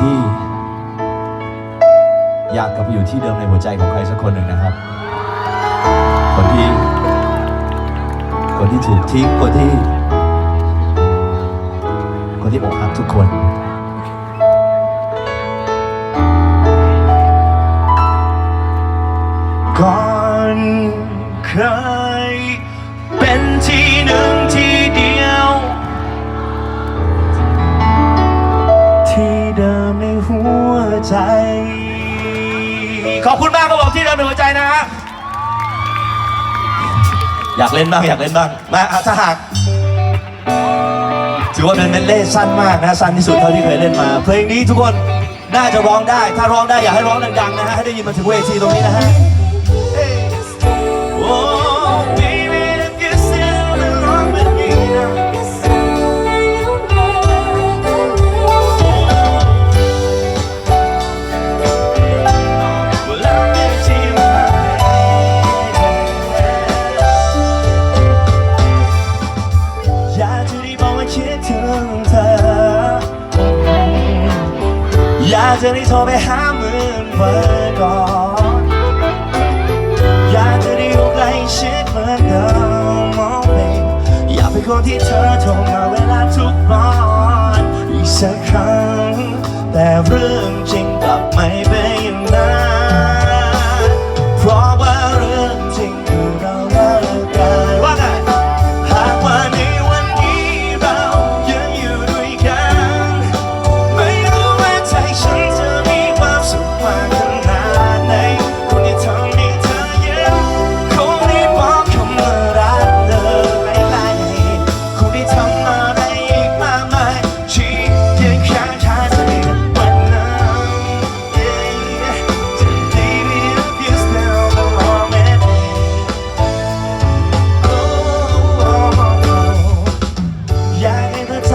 ที่ อยากกลับไปอยู่ที่เดิมในหัวใจของใครสักคนหนึ่งนะครับ คนที่ คนที่ถูกทิ้งคนที่ คนที่อกหักทุกคนก่อนเคยเป็นที่หนึ่งที่ ใจ ขอบคุณมากครับผมที่เดิมในหัวใจนะฮะอยากเล่นบ้างอยากเล่นบ้างมาอะถ้าหากถือว่าเป็นเมดเล่สั้นมากนะสั้นที่สุดเท่าที่เคยเล่นมา เพลงนี้ทุกคนน่าจะร้องได้ ถ้าร้องได้อยากให้ร้องดังๆนะฮะให้ได้ยินมาถึงเวทีตรงนี้นะฮะ คิดถึงเธอ อยากจะได้โทรไปหาเหมือนเมื่อก่อนอยากจะได้อยู่ใกล้ชิดเหมือนเดิมมองไปอยากเป็นคนที่เธอโทรมาเวลาทุกร้อนอีกสักครั้ง แต่เรื่องจริงกลับไม่เป็นอย่างนั้น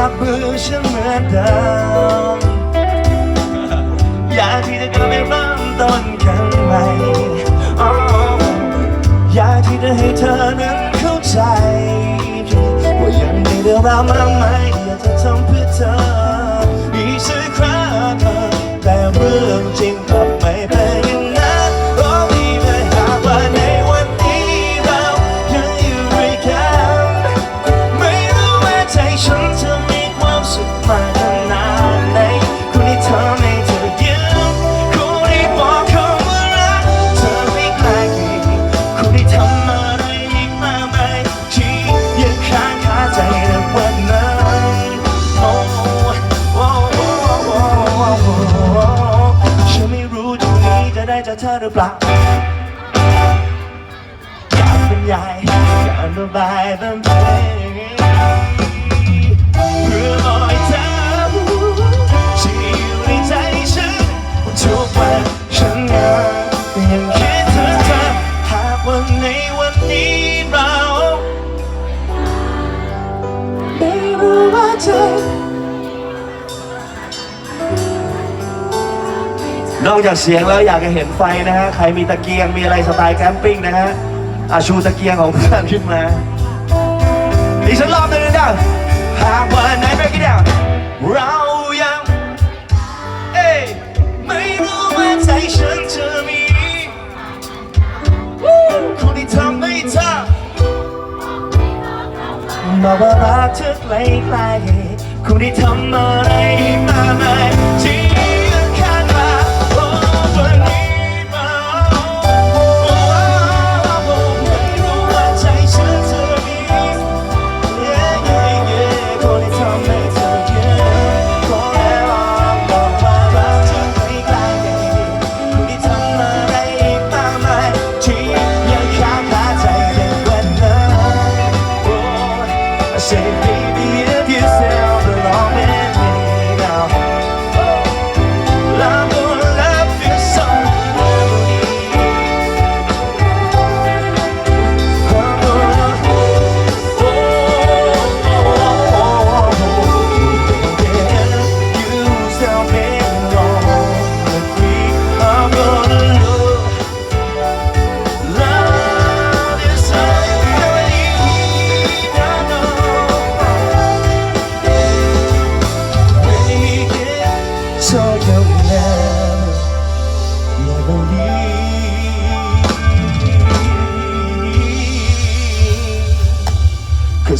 ให้เธอจับมือฉันเหมือนเดิมอยากที่จะกลับไปเริ่มต้นกันใหม่อ๋อยากที่จะให้เธอนั้นเข้าใจว่ายังมีเรื่องราวมากมายอยากจะทำเพื่อเธออีกสักครั้งแต่เรื่องจริง มสุขมากขนาดไหนคนที่ทำให้เธอยิ้มคนที่บอกคำว่ารักเธอไม่ไกลคนที่ทำอะไรอีกมากมายที่ยังค้างคาใจในวันนั้นโอ้โอ้โอ้โอ้โอ้ฉันไม่รู้ตรงนี้จะได้เจากเธอหรือเปล่าอยากบรรยายอยากระบายเป็นเพล จากเสียงแล้วอยากจะเห็นไฟนะฮะ ใครมีตะเกียงมีอะไรสไตล์แคมปิ้งนะฮะอาชูตะเกียงของเพื่อนขึ้นมาอีกสักรอบหนึ่งนะหากวันไหน break it down เรายังเอ้ไม่รู้ว่าใจฉันจะมีคนที่ทำให้เธอบอกว่ารักเธอไกลๆคนที่ทำอะไรมากมายที่ save me.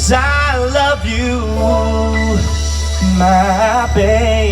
Cause I love you, my baby.